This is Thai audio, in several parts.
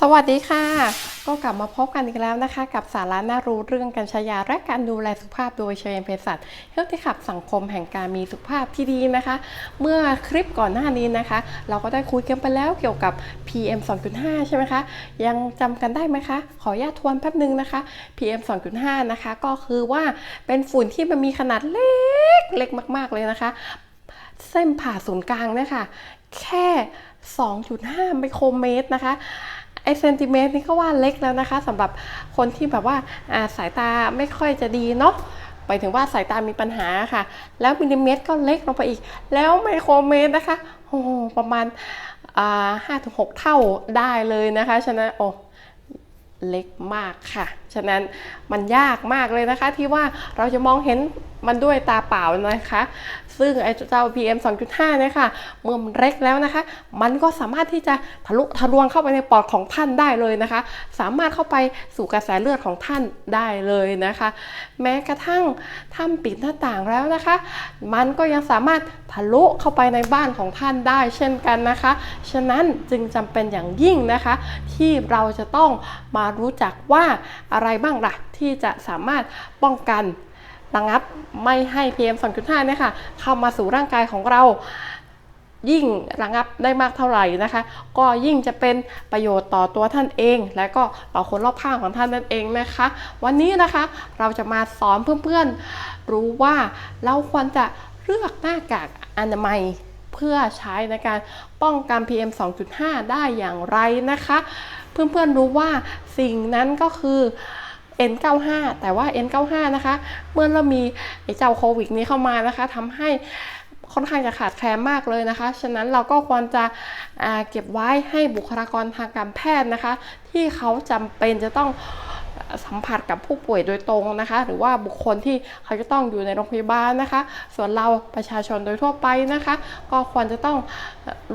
สวัสดีค่ะ ก็กลับมาพบกันอีกแล้วนะคะ กับสาระน่ารู้เรื่องการใช้ยาและการดูแลสุขภาพโดยเชยเภสัชเฮลที่ขับสังคมแห่งการมีสุขภาพที่ดีนะคะ เมื่อคลิปก่อนหน้านี้นะคะ เราก็ได้คุยกันไปแล้วเกี่ยวกับ PM 2.5 ใช่ไหมคะ ยังจำกันได้ไหมคะ ขออนุญาตทวนแป๊บนึงนะคะ PM 2.5 นะคะ ก็คือว่าเป็นฝุ่นที่มันมีขนาดเล็กเล็กมาก ๆเลยนะคะ เส้นผ่าศูนย์กลางเนี่ยค่ะแค่ 2.5 ไมโครเมตรนะคะ ไอเซนติเมตรนี่ก็ว่าเล็กแล้วนะคะสำหรับคนที่แบบว่าสายตาไม่ค่อยจะดีเนาะไปถึงว่าสายตามีปัญหาค่ะ แล้วมิลลิเมตรก็เล็กลงไปอีก แล้วไมโครเมตรนะคะโอ้ประมาณห้าถึงหกเท่าได้เลยนะคะ ฉะนั้นโอ้เล็กมากค่ะ ฉะนั้นมันยากมากเลยนะคะที่ว่าเราจะมองเห็นมันด้วยตาเปล่านะคะ ซึ่งไอ้เจ้า PM 2.5เนี่ยค่ะเมื่อมันเล็กแล้วนะคะ มันก็สามารถที่จะทะลุทะลวงเข้าไปในปอดของท่านได้เลยนะคะ สามารถเข้าไปสู่กระแสเลือดของท่านได้เลยนะคะ แม้กระทั่งถ้าปิดหน้าต่างแล้วนะคะ มันก็ยังสามารถทะลุเข้าไปในบ้านของท่านได้เช่นกันนะคะ ฉะนั้นจึงจำเป็นอย่างยิ่งนะคะ ที่เราจะต้องมารู้จักว่าอะไรไรบ้างล่ะ ที่จะสามารถป้องกันระงับไม่ให้ PM 2.5เนี่ยค่ะเข้ามาสู่ร่างกายของเรายิ่งระงับได้มากเท่าไหร่นะคะ ก็ยิ่งจะเป็นประโยชน์ต่อตัวท่านเอง และก็ต่อคนรอบข้างของท่านนั่นเองนะคะ วันนี้นะคะเราจะมาสอนเพื่อนๆ รู้ว่าเราควรจะเลือกหน้ากากอนามัยเพื่อใช้ในการป้องกัน PM 2.5 ได้อย่างไรนะคะ เพื่อนๆรู้ว่าสิ่งนั้นก็คือ N95 แต่ว่า N95 นะคะ เมื่อเรามีไอ้เจ้าโควิดนี้เข้ามานะคะทำให้ค่อนข้างจะขาดแคลนมากเลยนะคะ ฉะนั้นเราก็ควรจะเก็บไว้ให้บุคลากรทางการแพทย์นะคะ ที่เขาจำเป็นจะต้องสัมผัสกับผู้ป่วยโดยตรงนะคะ หรือว่าบุคคลที่เขาจะต้องอยู่ในโรงพยาบาลนะคะ ส่วนเราประชาชนโดยทั่วไปนะคะ ก็ควรจะต้อง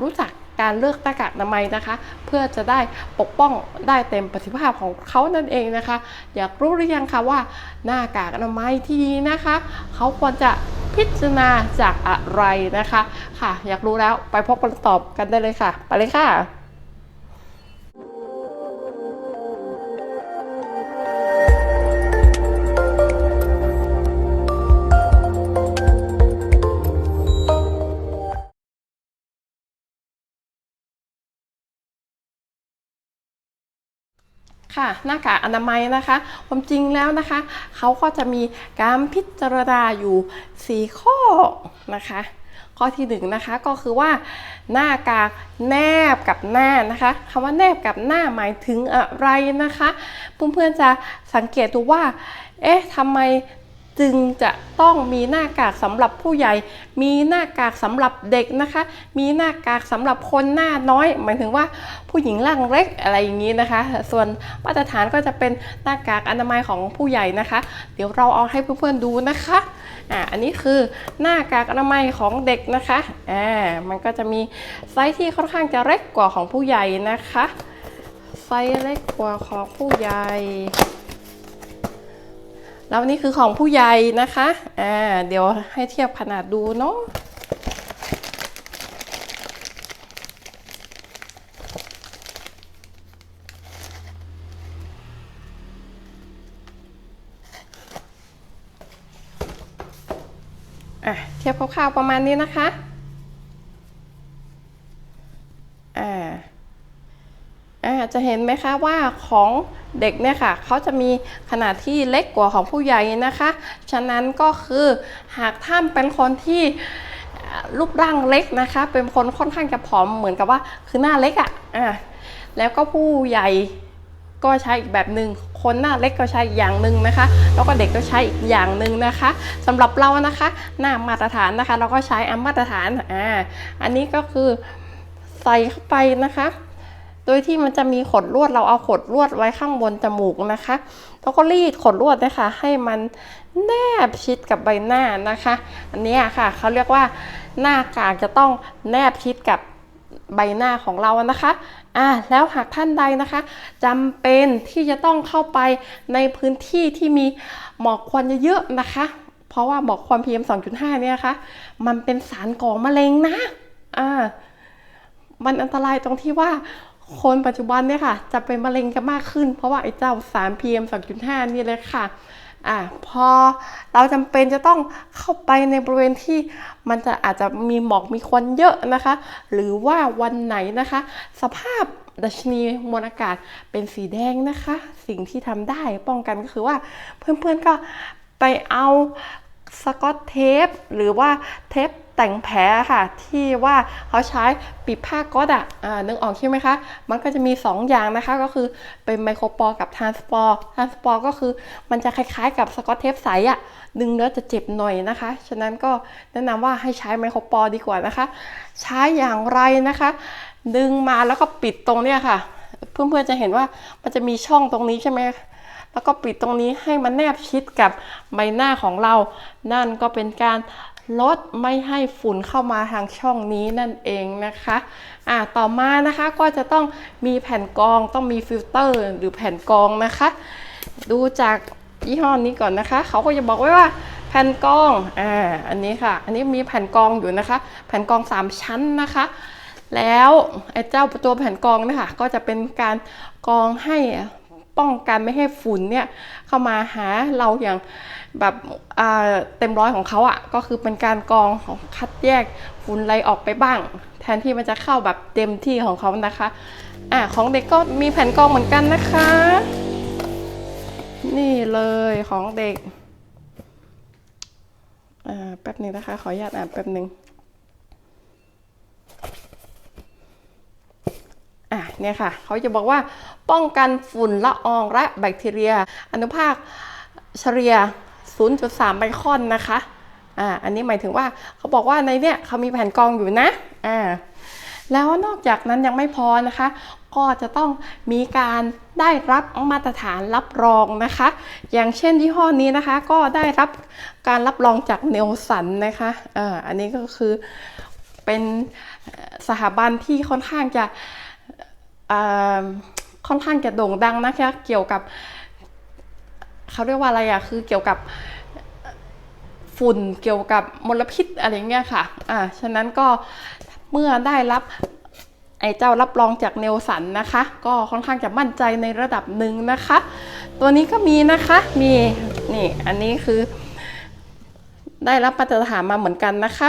รู้จัก การเลือกหน้ากากอนามัยนะคะ เพื่อจะได้ปกป้องได้เต็มประสิทธิภาพของเขานั่นเองนะคะ อยากรู้หรือยังคะว่าหน้ากากอนามัยที่ดีนะคะ เขาควรจะพิจารณาจากอะไรนะคะ ค่ะ อยากรู้แล้วไปพบกันตอบกันได้เลยค่ะ ไปเลยค่ะ ค่ะหน้ากากอนามัยนะคะความจริงแล้วนะคะ เขาก็จะมีการพิจารณาอยู่ 4 ข้อนะคะ ข้อที่1นงนะคะก็คือว่าหน้ากากแนบกับหน้านะคะคำว่าแนบกับหน้าหมายถึงอะไรนะคะเพื่อนๆจะสังเกตดูว่า เอ๊ะทำไม จึงจะต้องมีหน้ากากสำหรับผู้ใหญ่ มีหน้ากากสำหรับเด็กนะคะ มีหน้ากากสำหรับคนหน้าน้อย หมายถึงว่าผู้หญิงร่างเล็กอะไรอย่างนี้นะคะ ส่วนมาตรฐานก็จะเป็นหน้ากากอนามัยของผู้ใหญ่นะคะ เดี๋ยวเราเอาให้เพื่อนๆดูนะคะอ่าอันนี้คือหน้ากากอนามัยของเด็กนะคะอ่ามันก็จะมีไซส์ที่ค่อนข้างจะเล็กกว่าของผู้ใหญ่นะคะไซส์เล็กกว่าของผู้ใหญ่ แล้วนี่คือของผู้ใหญ่นะคะอ่าเดี๋ยวให้เทียบขนาดดูเนาะอะเทียบคร่าวๆประมาณนี้นะคะ อ่า อ่า จะเห็นไหมคะว่าของเด็กเนี่ยค่ะเขาจะมีขนาดที่เล็กกว่าของผู้ใหญ่นะคะ ฉะนั้นก็คือหากท่านเป็นคนที่รูปร่างเล็กนะคะ เป็นคนค่อนข้างจะผอมเหมือนกับว่าคือหน้าเล็กอะ่ะอ่าแล้วก็ผู้ใหญ่ก็ใช้อีกแบบหนึ่งคนหน้าเล็กก็ใช้อีกอย่างหนึ่งนะคะ แล้วก็เด็กก็ใช้อีกอย่างหนึ่งนะคะสำหรับเรานะคะหน้ามาตรฐานนะคะ เราก็ใช้อันมาตรฐานอ่าอันนี้ก็คือใส่เข้าไปนะคะ โดยที่มันจะมีขดลวดเราเอาขดลวดไว้ข้างบนจมูกนะคะ แล้วก็รีดขดลวดนะคะให้มันแนบชิดกับใบหน้านะคะ อันนี้ค่ะเขาเรียกว่าหน้ากากจะต้องแนบชิดกับใบหน้าของเรานะคะ อ่า แล้วหากท่านใดนะคะจำเป็นที่จะต้องเข้าไปในพื้นที่ที่มีหมอกควันเยอะๆนะคะ เพราะว่าหมอกควัน PM 2.5 เนี่ยนะคะ มันเป็นสารก่อมะเร็งนะ อ่า มันอันตรายตรงที่ว่า คนปัจจุบันเนี่ยค่ะ จะเป็นมะเร็งกันมากขึ้น เพราะว่าไอ้เจ้าสาร PM 2.5 นี่เลยค่ะอ่าพอเราจำเป็นจะต้องเข้าไปในบริเวณที่มันจะอาจจะมีหมอกมีควันเยอะนะคะ หรือว่าวันไหนนะคะ สภาพดัชนีมวลอากาศเป็นสีแดงนะคะ สิ่งที่ทำได้ป้องกันก็คือว่าเพื่อนๆก็ไปเอา สกอตเทปหรือว่าเทปแต่งแผลค่ะ ที่ว่าเขาใช้ปิดผ้าก๊อตอะนึกออกใช่ไหมคะ มันก็จะมี 2 อย่างนะคะ ก็คือเป็นไมโครปอร์กับทรานสปอร์ทรานสปอร์ก็คือมันจะคล้ายๆกับสกอตเทปใสอะดึงแล้วจะเจ็บหน่อยนะคะ ฉะนั้นก็แนะนำว่าให้ใช้ไมโครปอร์ดีกว่านะคะ ใช้อย่างไรนะคะ ดึงมาแล้วก็ปิดตรงเนี้ยค่ะ เพื่อนๆจะเห็นว่ามันจะมีช่องตรงนี้ใช่ไหม แล้วก็ปิดตรงนี้ให้มันแนบชิดกับใบหน้าของเรา นั่นก็เป็นการลดไม่ให้ฝุ่นเข้ามาทางช่องนี้นั่นเองนะคะอ่าต่อมานะคะก็จะต้องมีแผ่นกรองต้องมีฟิลเตอร์หรือแผ่นกรองนะคะ ดูจากยี่ห้อนี้ก่อนนะคะ เขาก็จะบอกไว้ว่าแผ่นกรองอ่าอันนี้ค่ะ อันนี้มีแผ่นกรองอยู่นะคะ แผ่นกรอง 3 ชั้นนะคะ แล้วไอ้เจ้าตัวแผ่นกรองนะคะก็จะเป็นการกรองให้ ป้องกันไม่ให้ฝุ่นเนี่ยเข้ามาหาเราอย่างแบบเต็มร้อยของเขาอะ่ะก็คือเป็นการกรองของคัดแยกฝุ่นไรออกไปบ้าง แทนที่มันจะเข้าแบบเต็มที่ของเขานะคะอ่าของเด็กก็มีแผ่นกรองเหมือนกันนะคะ นี่เลยของเด็กอ่าแป๊บนึงนะคะ ขออนุญาตอ่านแป๊บหนึง อะ เนี่ยค่ะเขาจะบอกว่าป้องกันฝุ่นละอองและแบคทีเรีย อนุภาคเฉลี่ย 0.3 ไมครอนนะคะอ่าอันนี้หมายถึงว่าเขาบอกว่าในเนี่ยเขามีแผ่นกรองอยู่นะอ่าแล้วนอกจากนั้นยังไม่พอนะคะ ก็จะต้องมีการได้รับมาตรฐานรับรองนะคะ อย่างเช่นยี่ห้อนี้นะคะ ก็ได้รับการรับรองจากเนลสันนะคะอ่าอันนี้ก็คือเป็นสถาบันที่ค่อนข้างจะ ค่อนข้างจะโด่งดังนะคะเกี่ยวกับเขาเรียกว่าอะไรอะคือเกี่ยวกับฝุ่นเกี่ยวกับมลพิษอะไรเงี้ยค่ะอ่าฉะนั้นก็เมื่อได้รับไอ้เจ้ารับรองจากเนลสันนะคะ ก็ค่อนข้างจะมั่นใจในระดับหนึ่งนะคะ ตัวนี้ก็มีนะคะมีนี่อันนี้คือได้รับมาตรฐานมาเหมือนกันนะคะ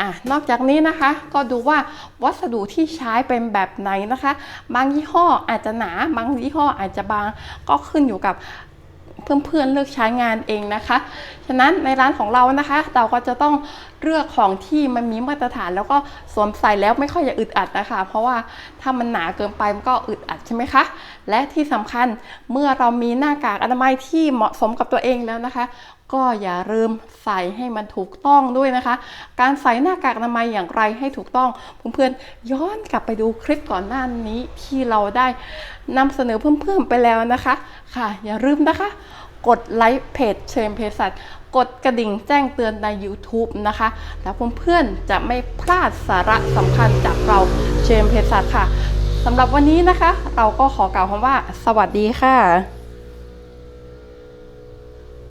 อะนอกจากนี้นะคะก็ดูว่าวัสดุที่ใช้เป็นแบบไหนนะคะ บางยี่ห้ออาจจะหนา บางยี่ห้ออาจจะบางก็ขึ้นอยู่กับเพื่อนๆเลือกใช้งานเองนะคะ ฉะนั้นในร้านของเรานะคะ เราก็จะต้องเลือกของที่มันมีมาตรฐาน แล้วก็สวมใส่แล้วไม่ค่อยจะอึดอัดนะคะ เพราะว่าถ้ามันหนาเกินไปมันก็อึดอัดใช่ไหมคะ และที่สำคัญเมื่อเรามีหน้ากากอนามัยที่เหมาะสมกับตัวเองแล้วนะคะ ก็อย่าลืมใส่ให้มันถูกต้องด้วยนะคะ การใส่หน้ากากอนามัยอย่างไรให้ถูกต้องเพื่อนๆย้อนกลับไปดูคลิปก่อนหน้านี้ที่เราได้นำเสนอเพิ่มๆไปแล้วนะคะ ค่ะ อย่าลืมนะคะ กดไลค์เพจเชมเพสัตกดกระดิ่งแจ้งเตือนใน YouTube นะคะ แล้วเพื่อนๆจะไม่พลาดสาระสำคัญจากเราเชมเพสัตค่ะสำหรับวันนี้นะคะ เราก็ขอกล่าวคำว่า สวัสดีค่ะ